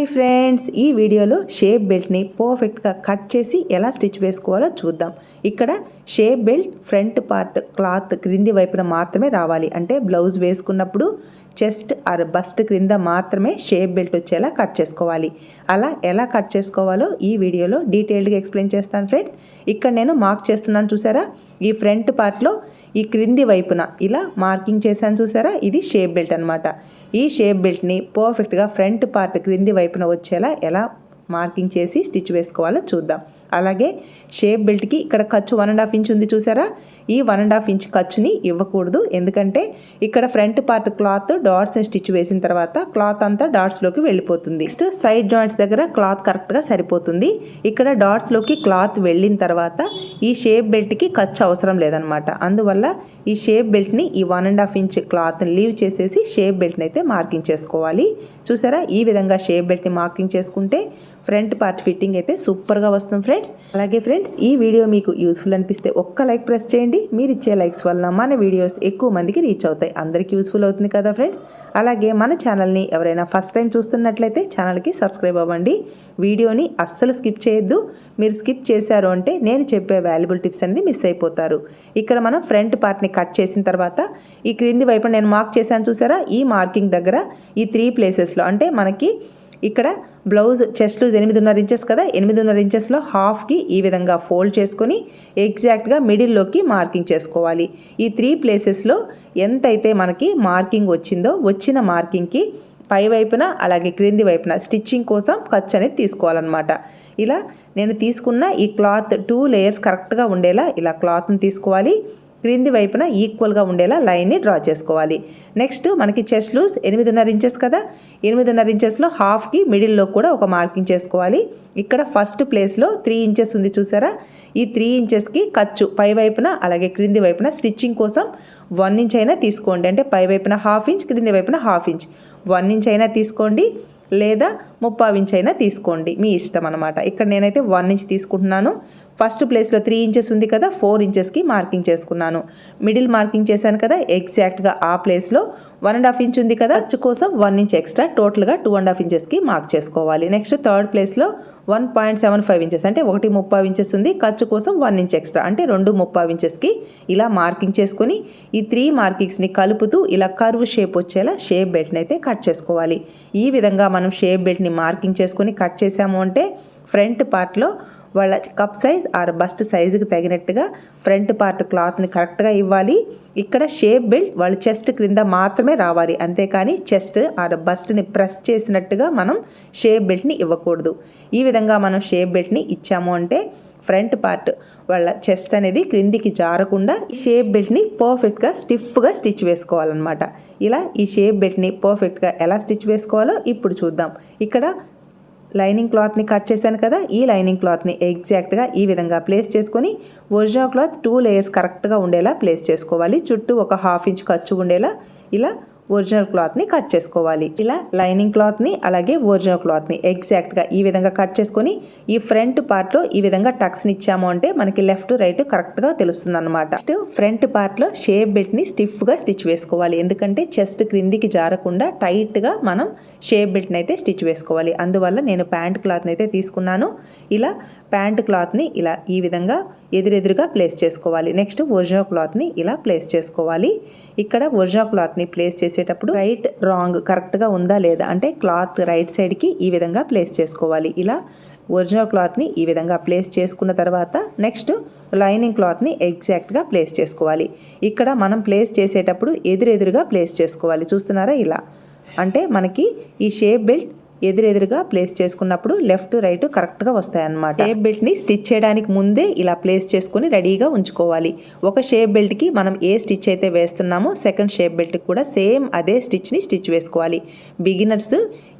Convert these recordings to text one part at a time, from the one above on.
Hi friends ఈ వీడియోలో shape బెల్ట్ని పర్ఫెక్ట్గా కట్ చేసి ఎలా స్టిచ్ వేసుకోవాలో చూద్దాం. ఇక్కడ shape belt front part cloth క్రింది వైపున మాత్రమే రావాలి. అంటే బ్లౌజ్ వేసుకున్నప్పుడు చెస్ట్ ఆర్ బస్ట్ క్రింద మాత్రమే షేప్ బెల్ట్ వచ్చేలా కట్ చేసుకోవాలి. అలా ఎలా కట్ చేసుకోవాలో ఈ వీడియోలో డీటెయిల్డ్గా ఎక్స్ప్లెయిన్ చేస్తాను ఫ్రెండ్స్. ఇక్కడ నేను మార్క్ చేస్తున్నాను చూసారా? ఈ ఫ్రంట్ పార్ట్లో ఈ క్రింది వైపున ఇలా మార్కింగ్ చేశాను చూసారా? ఇది షేప్ బెల్ట్ అనమాట ఈ షేప్ బెల్ట్ని పర్ఫెక్ట్గా ఫ్రంట్ పార్ట్ క్రింది వైపున వచ్చేలా ఎలా మార్కింగ్ చేసి స్టిచ్ వేసుకోవాలో చూద్దాం. అలాగే షేప్ బెల్ట్కి ఇక్కడ ఖర్చు వన్ అండ్ హాఫ్ ఇంచ్ ఉంది చూసారా? ఈ వన్ అండ్ హాఫ్ ఇంచ్ ఖర్చుని ఇవ్వకూడదు. ఎందుకంటే ఇక్కడ front part cloth dots stitch వేసిన తర్వాత క్లాత్ అంతా డాట్స్లోకి వెళ్ళిపోతుంది. నెక్స్ట్ సైడ్ జాయింట్స్ దగ్గర క్లాత్ కరెక్ట్గా సరిపోతుంది. ఇక్కడ డాట్స్లోకి క్లాత్ వెళ్ళిన తర్వాత ఈ షేప్ బెల్ట్కి ఖర్చు అవసరం లేదనమాట. అందువల్ల ఈ షేప్ బెల్ట్ని ఈ వన్ అండ్ హాఫ్ ఇంచ్ క్లాత్ని లీవ్ చేసేసి షేప్ బెల్ట్ని అయితే మార్కింగ్ చేసుకోవాలి. చూసారా? ఈ విధంగా షేప్ బెల్ట్ని మార్కింగ్ చేసుకుంటే ఫ్రంట్ పార్ట్ ఫిట్టింగ్ అయితే సూపర్గా వస్తుంది ఫ్రెండ్స్. అలాగే ఫ్రెండ్స్ ఈ వీడియో మీకు యూస్ఫుల్ అనిపిస్తే ఒక్క లైక్ ప్రెస్ చేయండి. మీరు ఇచ్చే లైక్స్ వలన మన వీడియోస్ ఎక్కువ మందికి రీచ్ అవుతాయి. అందరికీ యూస్ఫుల్ అవుతుంది కదా ఫ్రెండ్స్? అలాగే మన ఛానల్ని ఎవరైనా ఫస్ట్ టైం చూస్తున్నట్లయితే ఛానల్కి సబ్స్క్రైబ్ అవ్వండి. వీడియోని అస్సలు స్కిప్ చేయొద్దు. మీరు స్కిప్ చేశారు అంటే నేను చెప్పే వాల్యుబుల్ టిప్స్ అనేది మిస్ అయిపోతారు. ఇక్కడ మనం ఫ్రంట్ పార్ట్ని కట్ చేసిన తర్వాత ఈ క్రింది వైపు నేను మార్క్ చేశాను చూసారా? ఈ మార్కింగ్ దగ్గర ఈ త్రీ ప్లేసెస్లో అంటే మనకి ఇక్కడ బ్లౌజ్ చెస్ట్ ఎనిమిదిన్నర ఇంచెస్ కదా ఎనిమిదిన్నర ఇంచెస్లో హాఫ్కి ఈ విధంగా ఫోల్డ్ చేసుకొని ఎగ్జాక్ట్గా మిడిల్లోకి మార్కింగ్ చేసుకోవాలి. ఈ త్రీ ప్లేసెస్లో ఎంతైతే మనకి మార్కింగ్ వచ్చిందో వచ్చిన మార్కింగ్కి పై వైపున అలాగే క్రింది వైపున స్టిచ్చింగ్ కోసం ఖర్చు అనేది తీసుకోవాలన్నమాట. ఇలా నేను తీసుకున్న ఈ క్లాత్ టూ లేయర్స్ కరెక్ట్గా ఉండేలా ఇలా క్లాత్ని తీసుకోవాలి. క్రింది వైపున ఈక్వల్గా ఉండేలా లైన్ని డ్రా చేసుకోవాలి. నెక్స్ట్ మనకి చెస్ట్ లూజ్ ఎనిమిదిన్నర ఇంచెస్ కదా? ఎనిమిదిన్నర ఇంచెస్లో హాఫ్కి మిడిల్లో కూడా ఒక మార్కింగ్ చేసుకోవాలి. ఇక్కడ ఫస్ట్ ప్లేస్లో త్రీ ఇంచెస్ ఉంది చూసారా? ఈ త్రీ ఇంచెస్కి ఖర్చు పై వైపున అలాగే క్రింది వైపున స్టిచ్చింగ్ కోసం వన్ ఇంచ్ అయినా తీసుకోండి. అంటే పై వైపున హాఫ్ ఇంచ్ క్రింది వైపున హాఫ్ ఇంచ్. వన్ ఇంచ్ అయినా తీసుకోండి లేదా ముప్పావు ఇంచ్ అయినా తీసుకోండి. మీ ఇష్టం అనమాట ఇక్కడ నేనైతే వన్ ఇంచ్ తీసుకుంటున్నాను. ఫస్ట్ ప్లేస్లో త్రీ ఇంచెస్ ఉంది కదా ఫోర్ ఇంచెస్కి మార్కింగ్ చేసుకున్నాను. మిడిల్ మార్కింగ్ చేశాను కదా ఎగ్జాక్ట్గా ఆ ప్లేస్లో వన్ అండ్ హాఫ్ ఇంచ్ ఉంది కదా అచ్చు కోసం వన్ ఇంచ్ ఎక్స్ట్రా టోటల్గా టూ అండ్ హాఫ్ ఇంచెస్కి మార్క్ చేసుకోవాలి. నెక్స్ట్ థర్డ్ ప్లేస్లో one point seven five inches అంటే ఒకటి ముప్పై ఇంచెస్ ఉంది ఖర్చు కోసం వన్ ఇంచ్ ఎక్స్ట్రా అంటే రెండు ముప్పై ఇంచెస్కి ఇలా మార్కింగ్ చేసుకొని ఈ త్రీ మార్కింగ్స్ని కలుపుతూ ఇలా కర్వ్ షేప్ వచ్చేలా షేప్ బెల్ట్ని అయితే కట్ చేసుకోవాలి. ఈ విధంగా మనం షేప్ బెల్ట్ని మార్కింగ్ చేసుకొని కట్ చేసాము అంటే ఫ్రంట్ పార్ట్లో వాళ్ళ కప్ సైజ్ ఆర్ బస్ట్ సైజుకి తగినట్టుగా ఫ్రంట్ పార్ట్ క్లాత్ని కరెక్ట్గా ఇవ్వాలి. ఇక్కడ షేప్ బెల్ట్ వాళ్ళ చెస్ట్ క్రింద మాత్రమే రావాలి. అంతేకాని చెస్ట్ ఆర్ బస్ట్ని ప్రెస్ చేసినట్టుగా మనం షేప్ బెల్ట్ని ఇవ్వకూడదు. ఈ విధంగా మనం షేప్ బెల్ట్ని ఇచ్చాము అంటే ఫ్రంట్ పార్ట్ వాళ్ళ చెస్ట్ అనేది క్రిందికి జారకుండా షేప్ బెల్ట్ని పర్ఫెక్ట్గా స్టిఫ్గా స్టిచ్ వేసుకోవాలన్నమాట. ఇలా ఈ షేప్ బెల్ట్ని పర్ఫెక్ట్గా ఎలా స్టిచ్ వేసుకోవాలో ఇప్పుడు చూద్దాం. ఇక్కడ లైనింగ్ క్లాత్ని కట్ చేశాను కదా ఈ లైనింగ్ క్లాత్ని ఎగ్జాక్ట్గా ఈ విధంగా ప్లేస్ చేసుకొని ఒరిజినల్ క్లాత్ టూ లేయర్స్ కరెక్ట్గా ఉండేలా ప్లేస్ చేసుకోవాలి. చుట్టూ ఒక హాఫ్ ఇంచ్ ఖర్చు ఉండేలా ఇలా ఒరిజినల్ క్లాత్ని కట్ చేసుకోవాలి. ఇలా లైనింగ్ క్లాత్ని అలాగే ఒరిజినల్ క్లాత్ని ఎగ్జాక్ట్గా ఈ విధంగా కట్ చేసుకొని ఈ ఫ్రంట్ పార్ట్లో ఈ విధంగా టక్స్ని ఇచ్చాము అంటే మనకి లెఫ్ట్ రైట్ కరెక్ట్గా తెలుస్తుంది అనమాట నెక్స్ట్ ఫ్రంట్ పార్ట్లో షేప్ బెల్ట్ని స్టిఫ్గా స్టిచ్ వేసుకోవాలి. ఎందుకంటే చెస్ట్ క్రిందికి జారకుండా టైట్గా మనం షేప్ బెల్ట్ని అయితే స్టిచ్ వేసుకోవాలి. అందువల్ల నేను ప్యాంట్ క్లాత్ని అయితే తీసుకున్నాను. ఇలా ప్యాంట్ క్లాత్ని ఇలా ఈ విధంగా ఎదురెదురుగా ప్లేస్ చేసుకోవాలి. నెక్స్ట్ ఒరిజినల్ క్లాత్ని ఇలా ప్లేస్ చేసుకోవాలి. ఇక్కడ ఒరిజినల్ క్లాత్ని ప్లేస్ చేసేటప్పుడు రైట్ రాంగ్ కరెక్ట్గా ఉందా లేదా అంటే క్లాత్ రైట్ సైడ్కి ఈ విధంగా ప్లేస్ చేసుకోవాలి. ఇలా ఒరిజినల్ క్లాత్ని ఈ విధంగా ప్లేస్ చేసుకున్న తర్వాత నెక్స్ట్ లైనింగ్ క్లాత్ని ఎగ్జాక్ట్గా ప్లేస్ చేసుకోవాలి. ఇక్కడ మనం ప్లేస్ చేసేటప్పుడు ఎదురెదురుగా ప్లేస్ చేసుకోవాలి. చూస్తున్నారా ఇలా? అంటే మనకి ఈ షేప్ బెల్ట్ ఎదురెదురుగా ప్లేస్ చేసుకున్నప్పుడు లెఫ్ట్ రైట్ కరెక్ట్గా వస్తాయన్నమాట. షేప్ బెల్ట్ని స్టిచ్ చేయడానికి ముందే ఇలా ప్లేస్ చేసుకుని రెడీగా ఉంచుకోవాలి. ఒక షేప్ బెల్ట్కి మనం ఏ స్టిచ్ అయితే వేస్తున్నామో సెకండ్ షేప్ బెల్ట్కి కూడా సేమ్ అదే స్టిచ్ని స్టిచ్ వేసుకోవాలి. బిగినర్స్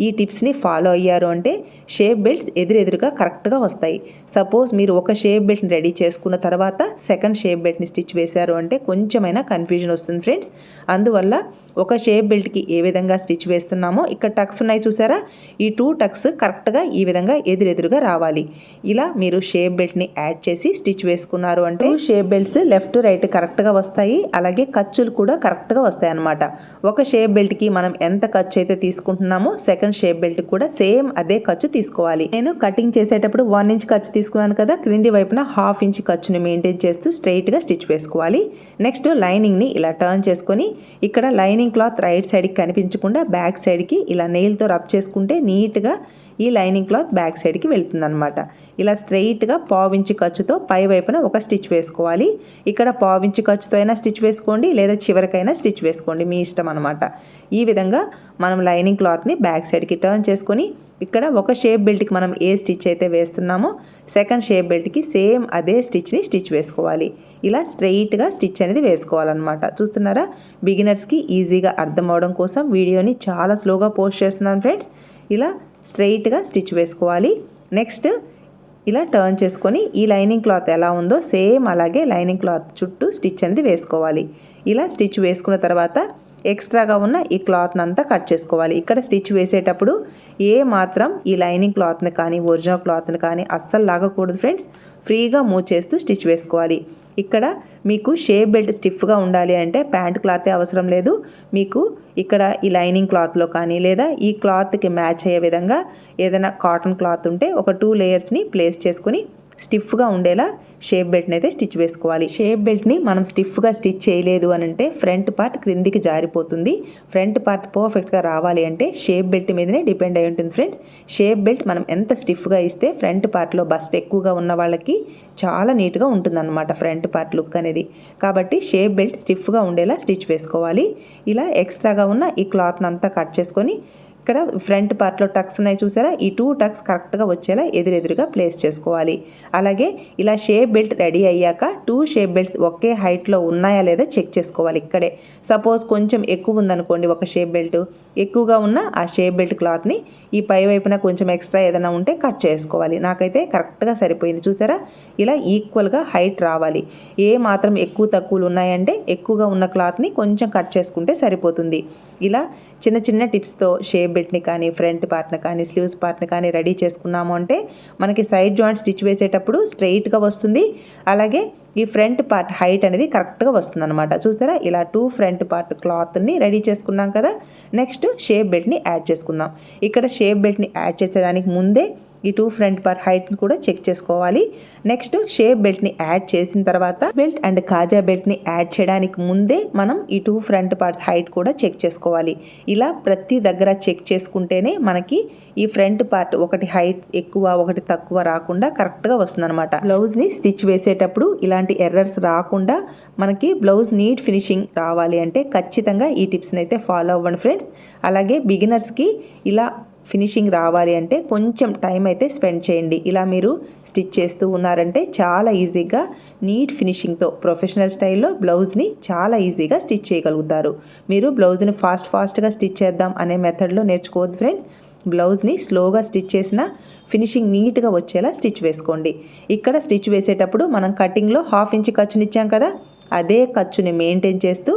ఈ టిప్స్ని ఫాలో అయ్యారు అంటే షేప్ బెల్ట్స్ ఎదురెదురుగా కరెక్ట్గా వస్తాయి. సపోజ్ మీరు ఒక షేప్ బెల్ట్ని రెడీ చేసుకున్న తర్వాత సెకండ్ షేప్ బెల్ట్ని స్టిచ్ వేశారు అంటే కొంచెమైనా కన్ఫ్యూజన్ వస్తుంది ఫ్రెండ్స్ అందువల్ల ఒక షేప్ బెల్ట్కి ఏ విధంగా స్టిచ్ వేస్తున్నామో ఇక్కడ టక్స్ ఉన్నాయి చూసారా? ఈ టూ టక్స్ కరెక్ట్గా ఈ విధంగా ఎదురెదురుగా రావాలి. ఇలా మీరు షేప్ బెల్ట్ని యాడ్ చేసి స్టిచ్ వేసుకున్నారు అంటే షేప్ బెల్ట్స్ లెఫ్ట్ రైట్ కరెక్ట్గా వస్తాయి. అలాగే ఖర్చులు కూడా కరెక్ట్గా వస్తాయి అన్నమాట. ఒక షేప్ బెల్ట్కి మనం ఎంత ఖర్చు అయితే తీసుకుంటున్నామో సెకండ్ షేప్ బెల్ట్ కూడా సేమ్ అదే ఖర్చు తీసుకోవాలి. నేను కటింగ్ చేసేటప్పుడు వన్ ఇంచ్ ఖర్చు తీసుకున్నాను కదా క్రింది వైపున హాఫ్ ఇంచ్ ఖర్చుని మెయింటైన్ చేస్తూ స్ట్రైట్గా స్టిచ్ వేసుకోవాలి. నెక్స్ట్ లైనింగ్ని ఇలా టర్న్ చేసుకొని ఇక్కడ లైనింగ్ లైనింగ్ క్లాత్ రైట్ సైడ్కి కనిపించకుండా బ్యాక్ సైడ్కి ఇలా నెయిల్తో రబ్ చేసుకుంటే నీట్గా ఈ లైనింగ్ క్లాత్ బ్యాక్ సైడ్కి వెళ్తుందనమాట ఇలా స్ట్రెయిట్గా పావించి ఖర్చుతో పై వైపున ఒక స్టిచ్ వేసుకోవాలి. ఇక్కడ పావించి ఖర్చుతో అయినా స్టిచ్ వేసుకోండి లేదా చివరికైనా స్టిచ్ వేసుకోండి మీ ఇష్టం అనమాట ఈ విధంగా మనం లైనింగ్ క్లాత్ని బ్యాక్ సైడ్కి టర్న్ చేసుకొని ఇక్కడ ఒక షేప్ బెల్ట్కి మనం ఏ స్టిచ్ అయితే వేస్తున్నామో సెకండ్ షేప్ బెల్ట్కి సేమ్ అదే స్టిచ్ని స్టిచ్ వేసుకోవాలి. ఇలా స్ట్రెయిట్గా స్టిచ్ అనేది వేసుకోవాలన్నమాట. చూస్తున్నారా? బిగినర్స్కి ఈజీగా అర్థం అవడం కోసం వీడియోని చాలా స్లోగా పోస్ట్ చేస్తున్నాను ఫ్రెండ్స్. ఇలా స్ట్రెయిట్గా స్టిచ్ వేసుకోవాలి. నెక్స్ట్ ఇలా టర్న్ చేసుకొని ఈ లైనింగ్ క్లాత్ ఎలా ఉందో సేమ్ అలాగే లైనింగ్ క్లాత్ చుట్టూ స్టిచ్ అనేది వేసుకోవాలి. ఇలా స్టిచ్ వేసుకున్న తర్వాత ఎక్స్ట్రాగా ఉన్న ఈ క్లాత్ని అంతా కట్ చేసుకోవాలి. ఇక్కడ స్టిచ్ వేసేటప్పుడు ఏ మాత్రం ఈ లైనింగ్ క్లాత్ని కానీ ఒరిజినల్ క్లాత్ని కానీ అస్సలు లాగకూడదు ఫ్రెండ్స్. ఫ్రీగా మూవ్ చేస్తూ స్టిచ్ వేసుకోవాలి. ఇక్కడ మీకు షేప్ బెల్ట్ స్టిఫ్గా ఉండాలి అంటే ప్యాంట్ క్లాతే అవసరం లేదు. మీకు ఇక్కడ ఈ లైనింగ్ క్లాత్లో కానీ లేదా ఈ క్లాత్కి మ్యాచ్ అయ్యే విధంగా ఏదైనా కాటన్ క్లాత్ ఉంటే ఒక టూ లేయర్స్ని ప్లేస్ చేసుకొని స్టిఫ్గా ఉండేలా షేప్ బెల్ట్ని అయితే స్టిచ్ వేసుకోవాలి. షేప్ బెల్ట్ని మనం స్టిఫ్గా స్టిచ్ చేయలేదు అని అంటే ఫ్రంట్ పార్ట్ క్రిందికి జారిపోతుంది. ఫ్రంట్ పార్ట్ పర్ఫెక్ట్గా రావాలి అంటే షేప్ బెల్ట్ మీదనే డిపెండ్ అయి ఉంటుంది ఫ్రెండ్స్. షేప్ బెల్ట్ మనం ఎంత స్టిఫ్గా ఇస్తే ఫ్రంట్ పార్ట్లో బస్ట్ ఎక్కువగా ఉన్న వాళ్ళకి చాలా నీట్గా ఉంటుందన్నమాట ఫ్రంట్ పార్ట్ లుక్ అనేది. కాబట్టి షేప్ బెల్ట్ స్టిఫ్గా ఉండేలా స్టిచ్ వేసుకోవాలి. ఇలా ఎక్స్ట్రాగా ఉన్న ఈ క్లాత్ని అంతా కట్ చేసుకొని ఇక్కడ ఫ్రంట్ పార్ట్లో టక్స్ ఉన్నాయి చూసారా? ఈ టూ టక్స్ కరెక్ట్గా వచ్చేలా ఎదురెదురుగా ప్లేస్ చేసుకోవాలి. అలాగే ఇలా షేప్ బెల్ట్ రెడీ అయ్యాక టూ షేప్ బెల్ట్స్ ఒకే హైట్లో ఉన్నాయా లేదా చెక్ చేసుకోవాలి ఇక్కడే. సపోజ్ కొంచెం ఎక్కువ ఉందనుకోండి ఒక షేప్ బెల్ట్. ఎక్కువగా ఉన్న ఆ షేప్ బెల్ట్ క్లాత్ని ఈ పై వైపున కొంచెం ఎక్స్ట్రా ఏదైనా ఉంటే కట్ చేసుకోవాలి. నాకైతే కరెక్ట్గా సరిపోయింది చూసారా? ఇలా ఈక్వల్గా హైట్ రావాలి. ఏ మాత్రం ఎక్కువ తక్కువలు ఉన్నాయంటే ఎక్కువగా ఉన్న క్లాత్ని కొంచెం కట్ చేసుకుంటే సరిపోతుంది. ఇలా చిన్న చిన్న టిప్స్తో షేప్ బెల్ట్ని కానీ ఫ్రంట్ పార్ట్ని కానీ స్లీవ్స్ పార్ట్ని కానీ రెడీ చేసుకున్నాము అంటే మనకి సైడ్ జాయింట్ స్టిచ్ వేసేటప్పుడు స్ట్రైట్గా వస్తుంది. అలాగే ఈ ఫ్రంట్ పార్ట్ హైట్ అనేది కరెక్ట్గా వస్తుంది అనమాట చూసారా? ఇలా టూ ఫ్రంట్ పార్ట్ క్లాత్ని రెడీ చేసుకున్నాం కదా. నెక్స్ట్ షేప్ బెల్ట్ని యాడ్ చేసుకుందాం. ఇక్కడ షేప్ బెల్ట్ని యాడ్ చేసేదానికి ముందే ఈ టూ ఫ్రంట్ పార్ట్ హైట్ని కూడా చెక్ చేసుకోవాలి. నెక్స్ట్ షేప్ బెల్ట్ని యాడ్ చేసిన తర్వాత బెల్ట్ అండ్ కాజా బెల్ట్ని యాడ్ చేయడానికి ముందే మనం ఈ టూ ఫ్రంట్ పార్ట్స్ హైట్ కూడా చెక్ చేసుకోవాలి. ఇలా ప్రతి దగ్గర చెక్ చేసుకుంటేనే మనకి ఈ ఫ్రంట్ పార్ట్ ఒకటి హైట్ ఎక్కువ ఒకటి తక్కువ రాకుండా కరెక్ట్గా వస్తుందన్నమాట. బ్లౌజ్ని స్టిచ్ వేసేటప్పుడు ఇలాంటి ఎర్రర్స్ రాకుండా మనకి బ్లౌజ్ నీట్ ఫినిషింగ్ రావాలి అంటే ఖచ్చితంగా ఈ టిప్స్ని అయితే ఫాలో అవ్వండి ఫ్రెండ్స్ అలాగే బిగినర్స్కి ఇలా ఫినిషింగ్ రావాలి అంటే కొంచెం టైం అయితే స్పెండ్ చేయండి. ఇలా మీరు స్టిచ్ చేస్తూ ఉన్నారంటే చాలా ఈజీగా నీట్ ఫినిషింగ్తో ప్రొఫెషనల్ స్టైల్లో బ్లౌజ్ని చాలా ఈజీగా స్టిచ్ చేయగలుగుతారు. మీరు బ్లౌజ్ని ఫాస్ట్ ఫాస్ట్గా స్టిచ్ చేద్దాం అనే మెథడ్లో నేర్చుకోవద్దు ఫ్రెండ్స్. బ్లౌజ్ని స్లోగా స్టిచ్ చేసిన ఫినిషింగ్ నీట్గా వచ్చేలా స్టిచ్ వేసుకోండి. ఇక్కడ స్టిచ్ వేసేటప్పుడు మనం కటింగ్లో హాఫ్ ఇంచ్ ఖర్చునిచ్చాం కదా అదే ఖర్చుని మెయింటైన్ చేస్తూ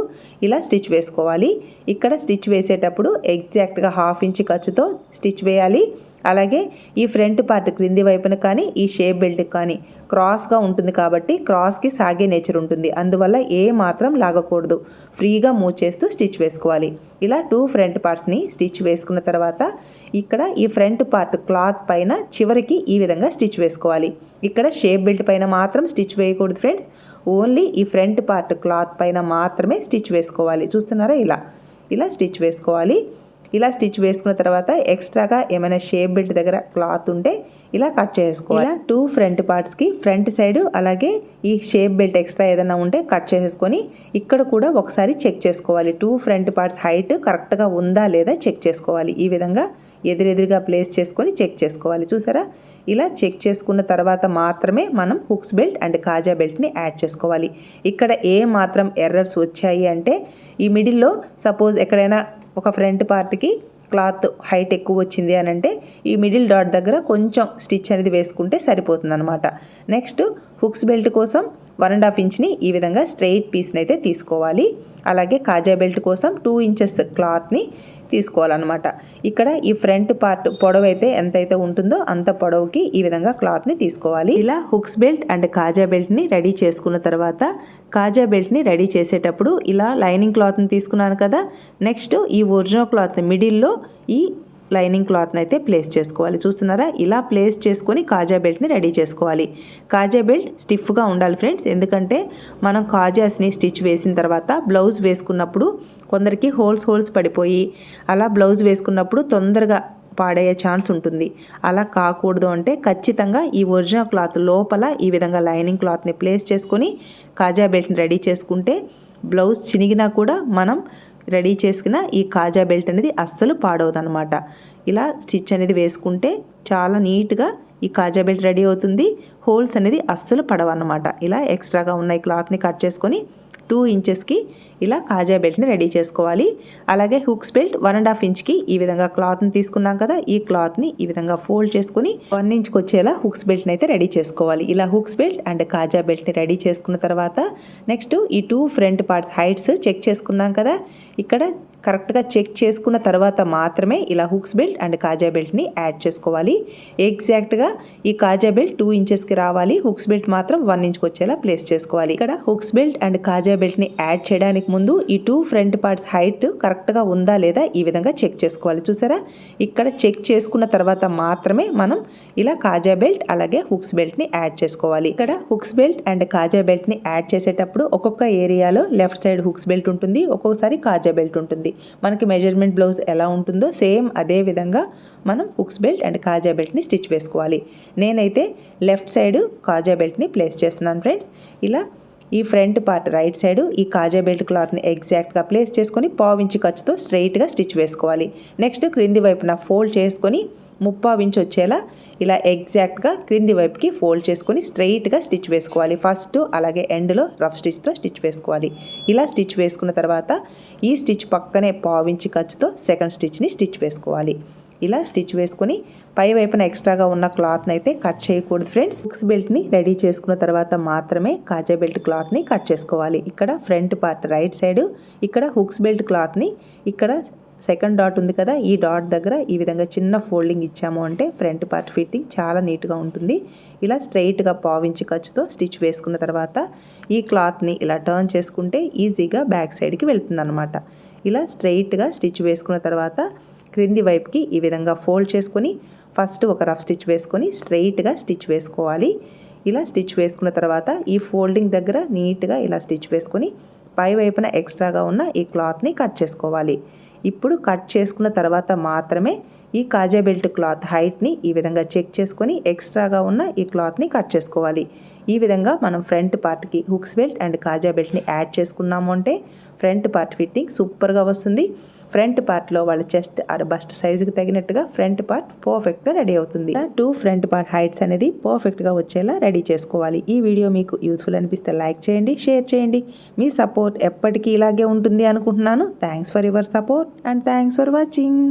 ఇలా స్టిచ్ వేసుకోవాలి. ఇక్కడ స్టిచ్ వేసేటప్పుడు ఎగ్జాక్ట్గా హాఫ్ ఇంచ్ ఖర్చుతో స్టిచ్ వేయాలి. అలాగే ఈ ఫ్రంట్ పార్ట్ క్రింది వైపున కానీ ఈ షేప్ బెల్ట్ కానీ క్రాస్గా ఉంటుంది కాబట్టి క్రాస్కి సాగే నేచర్ ఉంటుంది. అందువల్ల ఏ మాత్రం లాగకూడదు. ఫ్రీగా మూవ్ చేస్తూ స్టిచ్ వేసుకోవాలి. ఇలా టూ ఫ్రంట్ పార్ట్స్ని స్టిచ్ వేసుకున్న తర్వాత ఇక్కడ ఈ ఫ్రంట్ పార్ట్ క్లాత్ పైన చివరికి ఈ విధంగా స్టిచ్ వేసుకోవాలి. ఇక్కడ షేప్ బెల్ట్ పైన మాత్రం స్టిచ్ వేయకూడదు ఫ్రెండ్స్. ఓన్లీ ఈ ఫ్రంట్ పార్ట్ క్లాత్ పైన మాత్రమే స్టిచ్ వేసుకోవాలి. చూస్తున్నారా ఇలా? ఇలా స్టిచ్ వేసుకోవాలి. ఇలా స్టిచ్ వేసుకున్న తర్వాత ఎక్స్ట్రాగా ఏమైనా షేప్ బెల్ట్ దగ్గర క్లాత్ ఉంటే ఇలా కట్ చేసుకోవాలి. ఇలా టూ ఫ్రంట్ పార్ట్స్కి ఫ్రంట్ సైడ్ అలాగే ఈ షేప్ బెల్ట్ ఎక్స్ట్రా ఏదైనా ఉంటే కట్ చేసేసుకొని ఇక్కడ కూడా ఒకసారి చెక్ చేసుకోవాలి. టూ ఫ్రంట్ పార్ట్స్ హైట్ కరెక్ట్గా ఉందా లేదా చెక్ చేసుకోవాలి. ఈ విధంగా ఎదురెదురుగా ప్లేస్ చేసుకొని చెక్ చేసుకోవాలి. చూసారా? ఇలా చెక్ చేసుకున్న తర్వాత మాత్రమే మనం హుక్స్ బెల్ట్ అండ్ కాజా బెల్ట్ని యాడ్ చేసుకోవాలి. ఇక్కడ ఏ మాత్రం ఎర్రర్స్ వచ్చాయి అంటే ఈ మిడిల్లో సపోజ్ ఎక్కడైనా ఒక ఫ్రంట్ పార్ట్కి క్లాత్ హైట్ ఎక్కువ వచ్చింది అని అంటే ఈ మిడిల్ డాట్ దగ్గర కొంచెం స్టిచ్ అనేది వేసుకుంటే సరిపోతుంది అనమాట నెక్స్ట్ హుక్స్ బెల్ట్ కోసం వన్ అండ్ హాఫ్ ఇంచ్ని ఈ విధంగా స్ట్రెయిట్ పీస్ని అయితే తీసుకోవాలి. అలాగే కాజా బెల్ట్ కోసం టూ ఇంచెస్ క్లాత్ని తీసుకోవాలన్నమాట. ఇక్కడ ఈ ఫ్రంట్ పార్ట్ పొడవు అయితే ఎంతైతే ఉంటుందో అంత పొడవుకి ఈ విధంగా క్లాత్ని తీసుకోవాలి. ఇలా హుక్స్ బెల్ట్ అండ్ కాజా బెల్ట్ని రెడీ చేసుకున్న తర్వాత కాజా బెల్ట్ని రెడీ చేసేటప్పుడు ఇలా లైనింగ్ క్లాత్ని తీసుకున్నాను కదా. నెక్స్ట్ ఈ ఒరిజినల్ క్లాత్ని మిడిల్లో ఈ లైనింగ్ క్లాత్ని అయితే ప్లేస్ చేసుకోవాలి. చూస్తున్నారా? ఇలా ప్లేస్ చేసుకొని కాజా బెల్ట్ని రెడీ చేసుకోవాలి. కాజా బెల్ట్ స్టిఫ్గా ఉండాలి ఫ్రెండ్స్. ఎందుకంటే మనం కాజాస్ని స్టిచ్ వేసిన తర్వాత బ్లౌజ్ వేసుకున్నప్పుడు కొందరికి హోల్స్ హోల్స్ పడిపోయి అలా బ్లౌజ్ వేసుకున్నప్పుడు తొందరగా పాడయ్యే ఛాన్స్ ఉంటుంది. అలా కాకూడదు అంటే ఖచ్చితంగా ఈ ఒరిజినల్ క్లాత్ లోపల ఈ విధంగా లైనింగ్ క్లాత్ని ప్లేస్ చేసుకొని కాజా బెల్ట్ని రెడీ చేసుకుంటే బ్లౌజ్ చినిగినా కూడా మనం రెడీ చేసుకున్న ఈ కాజా బెల్ట్ అనేది అస్సలు పాడవదనమాట ఇలా స్టిచ్ అనేది వేసుకుంటే చాలా నీట్గా ఈ కాజా బెల్ట్ రెడీ అవుతుంది. హోల్స్ అనేది అస్సలు పడవన్నమాట. ఇలా ఎక్స్ట్రాగా ఉన్న ఈ క్లాత్ని కట్ చేసుకొని టూ ఇంచెస్కి ఇలా కాజా బెల్ట్ని రెడీ చేసుకోవాలి. అలాగే hooks belt one and half ఇంచ్కి ఈ విధంగా క్లాత్ని తీసుకున్నాం కదా ఈ క్లాత్ని ఈ విధంగా ఫోల్డ్ చేసుకుని వన్ ఇంచ్కి వచ్చేలా హుక్స్ బెల్ట్ని అయితే రెడీ చేసుకోవాలి. ఇలా హుక్స్ బెల్ట్ అండ్ కాజా బెల్ట్ని రెడీ చేసుకున్న తర్వాత నెక్స్ట్ ఈ two front parts heights check చేసుకున్నాం కదా ఇక్కడ కరెక్ట్గా చెక్ చేసుకున్న తర్వాత మాత్రమే ఇలా హుక్స్ బెల్ట్ అండ్ కాజా బెల్ట్ని యాడ్ చేసుకోవాలి. ఎగ్జాక్ట్గా ఈ కాజా బెల్ట్ టూ ఇంచెస్కి రావాలి. హుక్స్ బెల్ట్ మాత్రం వన్ ఇంచ్కి వచ్చేలా ప్లేస్ చేసుకోవాలి. ఇక్కడ హుక్స్ బెల్ట్ అండ్ కాజా బెల్ట్ని యాడ్ చేయడానికి ముందు ఈ టూ ఫ్రంట్ పార్ట్స్ హైట్ కరెక్ట్గా ఉందా లేదా ఈ విధంగా చెక్ చేసుకోవాలి. చూసారా? ఇక్కడ చెక్ చేసుకున్న తర్వాత మాత్రమే మనం ఇలా కాజా బెల్ట్ అలాగే హుక్స్ బెల్ట్ని యాడ్ చేసుకోవాలి. ఇక్కడ హుక్స్ బెల్ట్ అండ్ కాజా బెల్ట్ని యాడ్ చేసేటప్పుడు ఒక్కొక్క ఏరియాలో లెఫ్ట్ సైడ్ హుక్స్ బెల్ట్ ఉంటుంది. ఒక్కొక్కసారి కాజా బెల్ట్ ఉంటుంది. మనకి మెజర్మెంట్ బ్లౌజ్ ఎలా ఉంటుందో సేమ్ అదే విధంగా మనం హుక్స్ బెల్ట్ అండ్ కాజా బెల్ట్ని స్టిచ్ వేసుకోవాలి. నేనైతే లెఫ్ట్ సైడ్ కాజా బెల్ట్ని ప్లేస్ చేస్తున్నాను ఫ్రెండ్స్ ఇలా ఈ ఫ్రంట్ పార్ట్ రైట్ సైడ్ ఈ కాజా బెల్ట్ క్లాత్ని ఎగ్జాక్ట్గా ప్లేస్ చేసుకొని పావించి ఖర్చుతో స్ట్రైట్గా స్టిచ్ వేసుకోవాలి. నెక్స్ట్ క్రింది వైపున ఫోల్డ్ చేసుకొని ముప్పావించి వచ్చేలా ఇలా ఎగ్జాక్ట్గా క్రింది వైపుకి ఫోల్డ్ చేసుకొని స్ట్రైట్గా స్టిచ్ వేసుకోవాలి. ఫస్ట్ అలాగే ఎండ్లో రఫ్ స్టిచ్తో స్టిచ్ వేసుకోవాలి. ఇలా స్టిచ్ వేసుకున్న తర్వాత ఈ స్టిచ్ పక్కనే పావించి ఖర్చుతో సెకండ్ స్టిచ్ని స్టిచ్ వేసుకోవాలి. ఇలా స్టిచ్ వేసుకొని పై వైపున ఎక్స్ట్రాగా ఉన్న క్లాత్ని అయితే కట్ చేయకూడదు ఫ్రెండ్స్. హుక్స్ బెల్ట్ని రెడీ చేసుకున్న తర్వాత మాత్రమే కాజా బెల్ట్ క్లాత్ని కట్ చేసుకోవాలి. ఇక్కడ ఫ్రంట్ పార్ట్ రైట్ సైడ్ ఇక్కడ హుక్స్ బెల్ట్ క్లాత్ని ఇక్కడ సెకండ్ డాట్ ఉంది కదా ఈ డాట్ దగ్గర ఈ విధంగా చిన్న ఫోల్డింగ్ ఇచ్చాము అంటే ఫ్రంట్ పార్ట్ ఫిట్టింగ్ చాలా నీట్గా ఉంటుంది. ఇలా స్ట్రైట్గా పావించి ఖర్చుతో స్టిచ్ వేసుకున్న తర్వాత ఈ క్లాత్ని ఇలా టర్న్ చేసుకుంటే ఈజీగా బ్యాక్ సైడ్కి వెళ్తుందన్నమాట. ఇలా స్ట్రైట్గా స్టిచ్ వేసుకున్న తర్వాత క్రింది వైపుకి ఈ విధంగా ఫోల్డ్ చేసుకొని ఫస్ట్ ఒక రఫ్ స్టిచ్ వేసుకొని స్ట్రైట్గా స్టిచ్ వేసుకోవాలి. ఇలా స్టిచ్ వేసుకున్న తర్వాత ఈ ఫోల్డింగ్ దగ్గర నీట్గా ఇలా స్టిచ్ వేసుకొని పై వైపున ఎక్స్ట్రాగా ఉన్న ఈ క్లాత్ని కట్ చేసుకోవాలి. ఇప్పుడు కట్ చేసుకున్న తర్వాత మాత్రమే ఈ కాజా బెల్ట్ క్లాత్ హైట్ని ఈ విధంగా చెక్ చేసుకొని ఎక్స్ట్రాగా ఉన్న ఈ క్లాత్ని కట్ చేసుకోవాలి. ఈ విధంగా మనం ఫ్రంట్ పార్ట్కి హుక్స్ బెల్ట్ అండ్ కాజా బెల్ట్ని యాడ్ చేసుకున్నాము అంటే ఫ్రంట్ పార్ట్ ఫిట్టింగ్ సూపర్గా వస్తుంది. ఫ్రంట్ పార్ట్లో వాళ్ళ చెస్ట్ ఆర్ బస్ట్ సైజుకి తగినట్టుగా ఫ్రంట్ పార్ట్ పర్ఫెక్ట్గా రెడీ అవుతుంది. టూ ఫ్రంట్ పార్ట్ హైట్స్ అనేది పర్ఫెక్ట్గా వచ్చేలా రెడీ చేసుకోవాలి. ఈ వీడియో మీకు యూస్ఫుల్ అనిపిస్తే లైక్ చేయండి షేర్ చేయండి. మీ సపోర్ట్ ఎప్పటికీ ఇలాగే ఉంటుంది అనుకుంటున్నాను. Thanks for your support and thanks for watching